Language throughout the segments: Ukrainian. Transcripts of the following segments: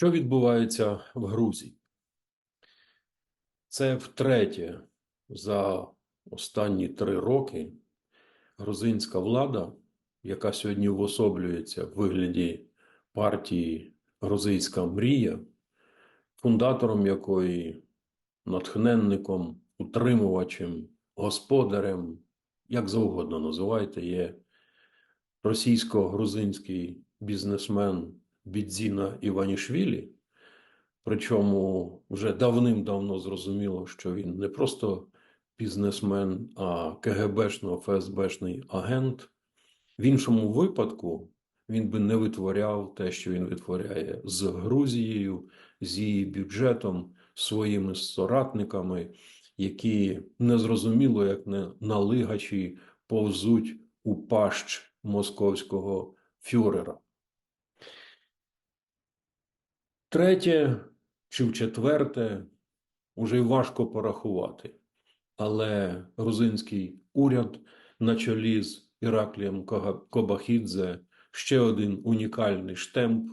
Що відбувається в Грузії? Це втретє за останні три роки грузинська влада, яка сьогодні уособлюється в вигляді партії Грузинська мрія, фундатором якої, натхненником, утримувачем, господарем, як завгодно називайте, є російсько-грузинський бізнесмен Бідзіна Іванішвілі. Причому вже давним-давно зрозуміло, що він не просто бізнесмен, а КГБшно ФСБшний агент. В іншому випадку він би не витворяв те, що він витворяє з Грузією, з її бюджетом, своїми соратниками, які незрозуміло, як не налигачі, повзуть у пащ московського фюрера. Третє чи в четверте уже й важко порахувати, але грузинський уряд на чолі з Іраклієм Кобахідзе ще один унікальний штемп,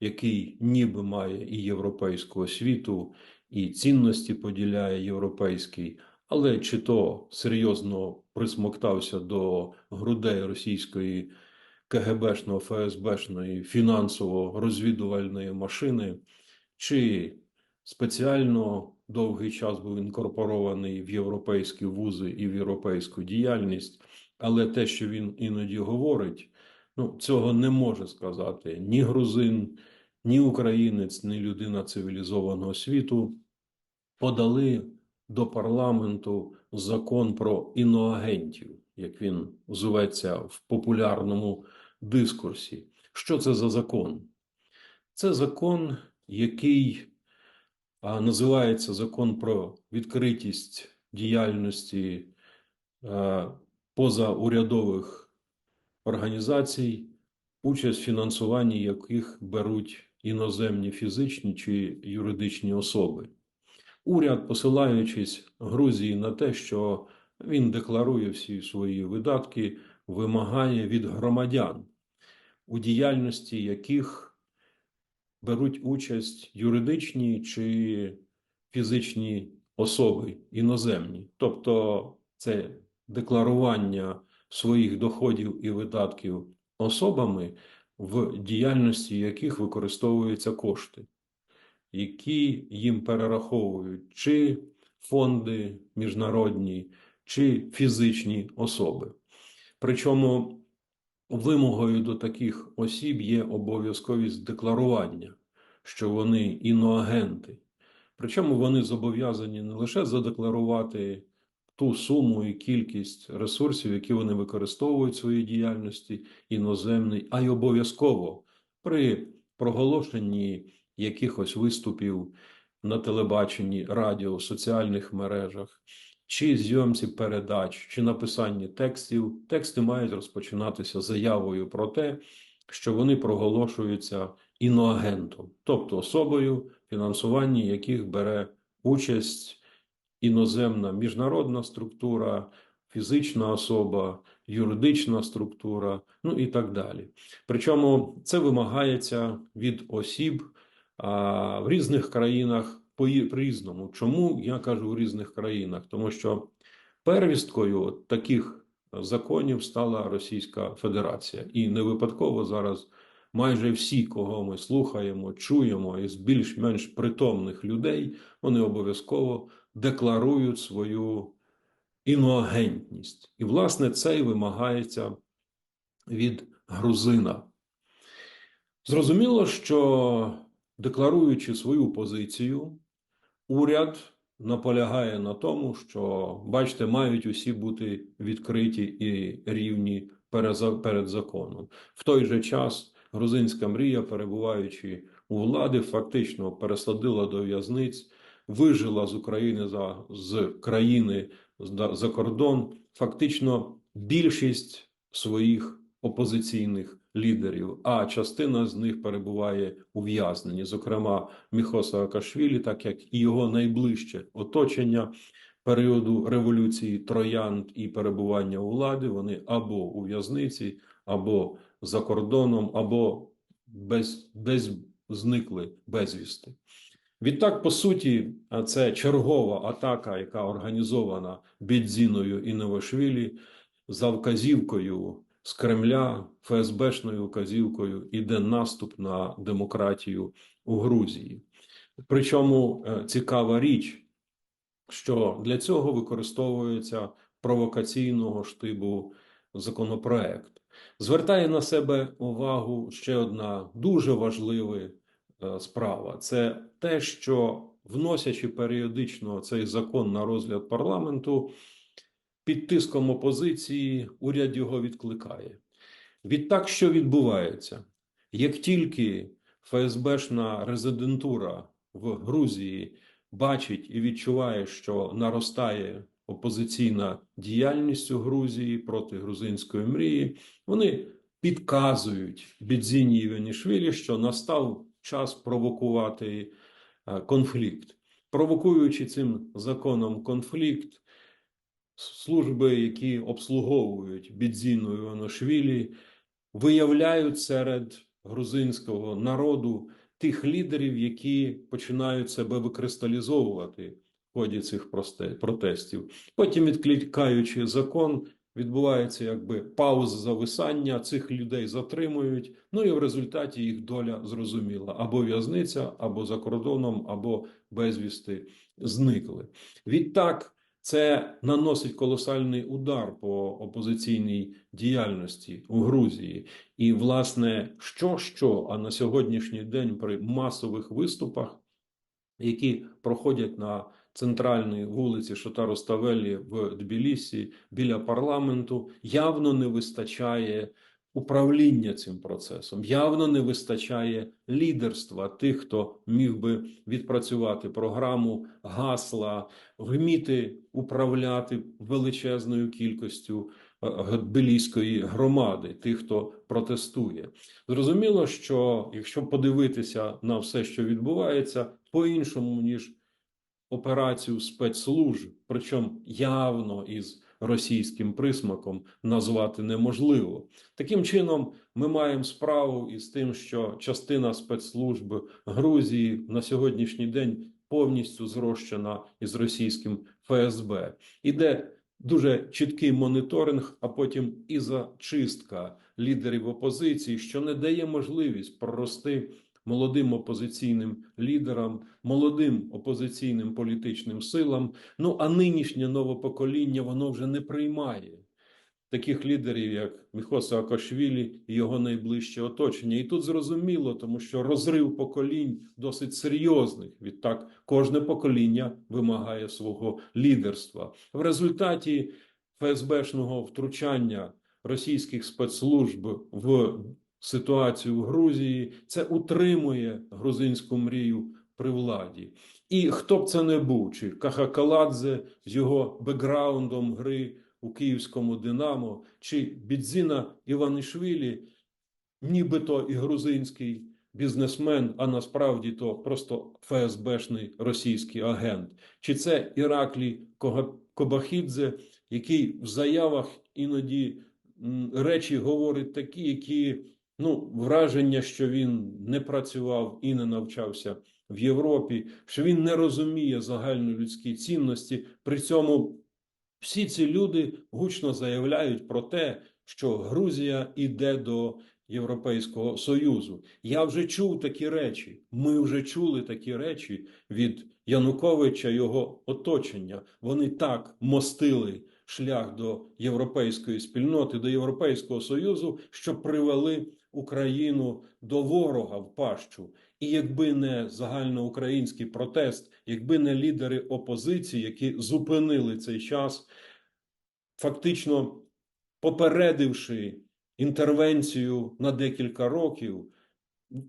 який ніби має і європейську освіту, і цінності поділяє європейський, але чи то серйозно присмоктався до грудей російської КГБшного, ФСБшної фінансово-розвідувальної машини, чи спеціально довгий час був інкорпорований в європейські вузи і в європейську діяльність, але те, що він іноді говорить, ну цього не може сказати ні грузин, ні українець, ні людина цивілізованого світу. Подали до парламенту закон про іноагентів, як він зветься в популярному дискурсі. Що це за закон? Це закон, який називається закон про відкритість діяльності позаурядових організацій, участь в фінансуванні яких беруть іноземні фізичні чи юридичні особи. Уряд, посилаючись Грузії на те, що він декларує всі свої видатки, вимагає від громадян, у діяльності яких беруть участь юридичні чи фізичні особи іноземні. Тобто це декларування своїх доходів і видатків особами, в діяльності яких використовуються кошти які їм перераховують чи фонди міжнародні, чи фізичні особи. Причому вимогою до таких осіб є обов'язковість декларування, що вони іноагенти. Причому вони зобов'язані не лише задекларувати ту суму і кількість ресурсів, які вони використовують в своїй діяльності іноземній, а й обов'язково при проголошенні якихось виступів на телебаченні, радіо, соціальних мережах, чи зйомці передач, чи написанні текстів, тексти мають розпочинатися заявою про те, що вони проголошуються іноагентом, тобто особою, фінансуванні яких бере участь іноземна міжнародна структура, фізична особа, юридична структура, ну і так далі. Причому це вимагається від осіб а, в різних країнах по різному. Чому я кажу в різних країнах? Тому що первісткою таких законів стала Російська Федерація, і не випадково зараз майже всі, кого ми слухаємо, чуємо із більш-менш притомних людей, вони обов'язково декларують свою іноагентність. І, власне, це і вимагається від грузина. Зрозуміло, що декларуючи свою позицію, уряд наполягає на тому, що, бачите, мають усі бути відкриті і рівні перед законом. В той же час грузинська мрія, перебуваючи у влади, фактично пересадила до в'язниць, вижила з України за з країни за кордон, фактично більшість своїх опозиційних лідерів, а частина з них перебуває ув'язнені, зокрема Міхоса Акашвілі, так як і його найближче оточення періоду революції троянд і перебування у влади. Вони або у в'язниці, або за кордоном, або без, без зникли безвісти. Відтак, по суті, це чергова атака, яка організована Бідзіною і Новошвілі за вказівкою з Кремля, ФСБшною вказівкою, іде наступ на демократію у Грузії. Причому е, цікава річ, що для цього використовується провокаційного штибу законопроект. Звертає на себе увагу ще одна дуже важлива е, справа: це те, що вносячи періодично цей закон на розгляд парламенту, під тиском опозиції уряд його відкликає. Відтак, що відбувається? Як тільки ФСБшна резидентура в Грузії бачить і відчуває, що наростає опозиційна діяльність у Грузії проти грузинської мрії, вони підказують Бідзіні Іванішвілі, що настав час провокувати е, конфлікт. Провокуючи цим законом конфлікт, служби, які обслуговують Бідзіну Іванішвілі, виявляють серед грузинського народу тих лідерів, які починають себе викристалізовувати в ході цих протестів. Потім, відкликаючи закон, відбувається якби пауза зависання, цих людей затримують. Ну і в результаті їх доля зрозуміла: або в'язниця, або за кордоном, або безвісти зникли. Відтак. Це наносить колосальний удар по опозиційній діяльності у Грузії. І, власне, що що, а на сьогоднішній день при масових виступах, які проходять на центральній вулиці Шотароставелі в Тбілісі біля парламенту, явно не вистачає управління цим процесом, явно не вистачає лідерства тих, хто міг би відпрацювати програму, гасла, вміти управляти величезною кількістю е, громади, тих, хто протестує. Зрозуміло, що якщо подивитися на все, що відбувається, по-іншому ніж операцію спецслужб, причому явно із російським присмаком назвати неможливо. Таким чином, ми маємо справу із тим, що частина спецслужб Грузії на сьогоднішній день повністю зрощена із російським ФСБ. Іде дуже чіткий моніторинг, а потім і зачистка лідерів опозиції, що не дає можливість прорости молодим опозиційним лідерам, молодим опозиційним політичним силам. Ну а нинішнє нове покоління воно вже не приймає таких лідерів, як Міхо Саакашвілі і його найближче оточення. І тут зрозуміло, тому що розрив поколінь досить серйозних. Відтак, кожне покоління вимагає свого лідерства. В результаті ФСБшного втручання російських спецслужб в ситуацію в Грузії це утримує грузинську мрію при владі. І хто б це не був, чи Кахакаладзе з його бекграундом гри у київському Динамо, чи Бідзіна Іванішвілі, нібито і грузинський бізнесмен, а насправді то просто ФСБшний російський агент, чи це Іраклій Кобахідзе, який в заявах іноді речі говорить такі, які ну, враження, що він не працював і не навчався в Європі, що він не розуміє загальнолюдські цінності. При цьому всі ці люди гучно заявляють про те, що Грузія іде до Європейського Союзу. Я вже чув такі речі. Ми вже чули такі речі від Януковича його оточення. Вони так мостили шлях до європейської спільноти, до Європейського Союзу, що привели Україну до ворога в пащу. І якби не загальноукраїнський протест, якби не лідери опозиції, які зупинили цей час, фактично попередивши інтервенцію на декілька років,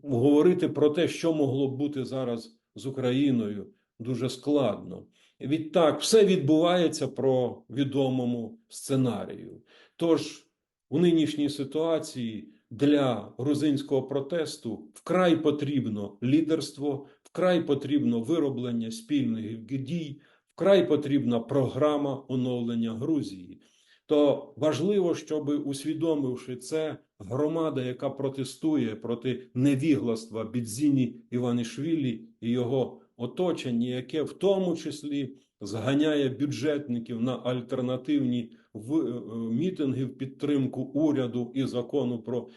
говорити про те, що могло б бути зараз з Україною, дуже складно. Відтак, все відбувається про відомому сценарію. Тож у нинішній ситуації для грузинського протесту вкрай потрібно лідерство, вкрай потрібно вироблення спільних дій, вкрай потрібна програма оновлення Грузії. то важливо, щоб усвідомивши це, громада, яка протестує проти невігластва Бідзіні Іванішвілі і його оточення, яке в тому числі зганяє бюджетників на альтернативні е, мітинги в підтримку уряду і закону про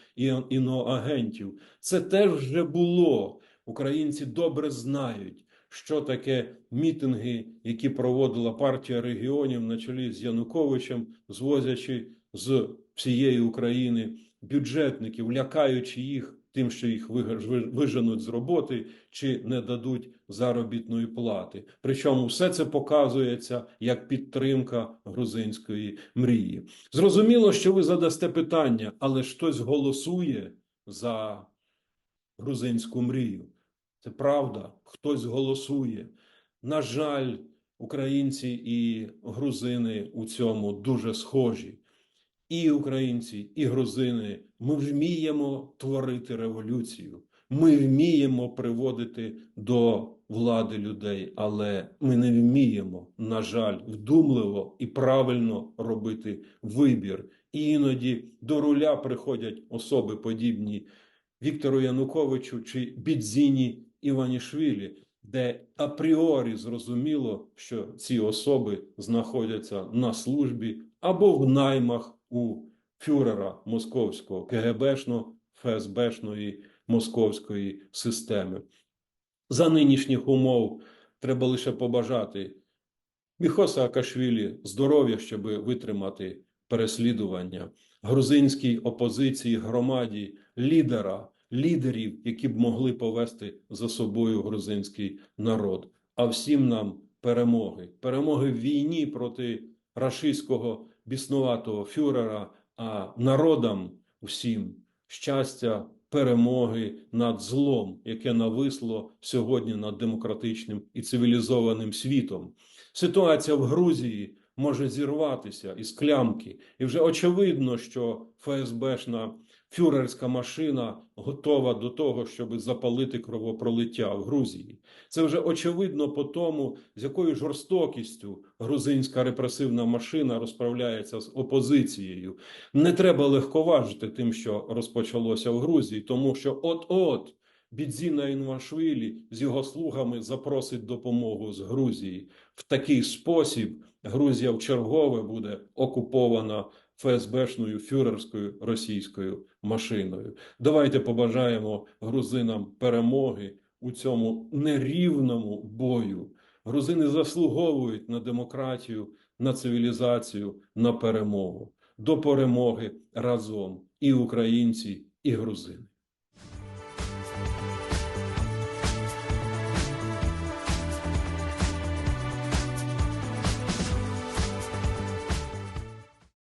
іноагентів. Це теж вже було. Українці добре знають, що таке мітинги, які проводила партія регіонів на чолі з Януковичем, звозячи з всієї України бюджетників, лякаючи їх тим, що їх виженуть з роботи чи не дадуть заробітної плати. Причому все це показується як підтримка грузинської мрії. Зрозуміло, що ви задасте питання, але хтось голосує за грузинську мрію. Це правда, хтось голосує. На жаль, українці і грузини у цьому дуже схожі. І українці, і грузини, ми вміємо творити революцію. Ми вміємо приводити до влади людей, але ми не вміємо, на жаль, вдумливо і правильно робити вибір. І іноді до руля приходять особи подібні Віктору Януковичу чи Бідзіні Іванішвілі, де апріорі зрозуміло, що ці особи знаходяться на службі або в наймах у фюрера московського КГБшно ФСБшної московської системи. За нинішніх умов треба лише побажати Міхо Саакашвілі здоров'я, щоб витримати переслідування, грузинській опозиції громаді, лідера, лідерів, які б могли повести за собою грузинський народ. А всім нам перемоги, перемоги в війні проти рашистського біснуватого фюрера, а народам всім щастя, перемоги над злом, яке нависло сьогодні над демократичним і цивілізованим світом. Ситуація в Грузії може зірватися із клямки, і вже очевидно, що ФСБшна фюрерська машина готова до того, щоб запалити кровопролиття в Грузії. Це вже очевидно по тому, з якою жорстокістю грузинська репресивна машина розправляється з опозицією. Не треба легковажити тим, що розпочалося в Грузії, тому що от-от Бідзіна Інвашвілі з його слугами запросить допомогу з Грузії. В такий спосіб Грузія вчергове буде окупована ФСБшною фюрерською російською машиною. Давайте побажаємо грузинам перемоги у цьому нерівному бою. Грузини заслуговують на демократію, на цивілізацію, на перемогу. До перемоги разом і українці, і грузини.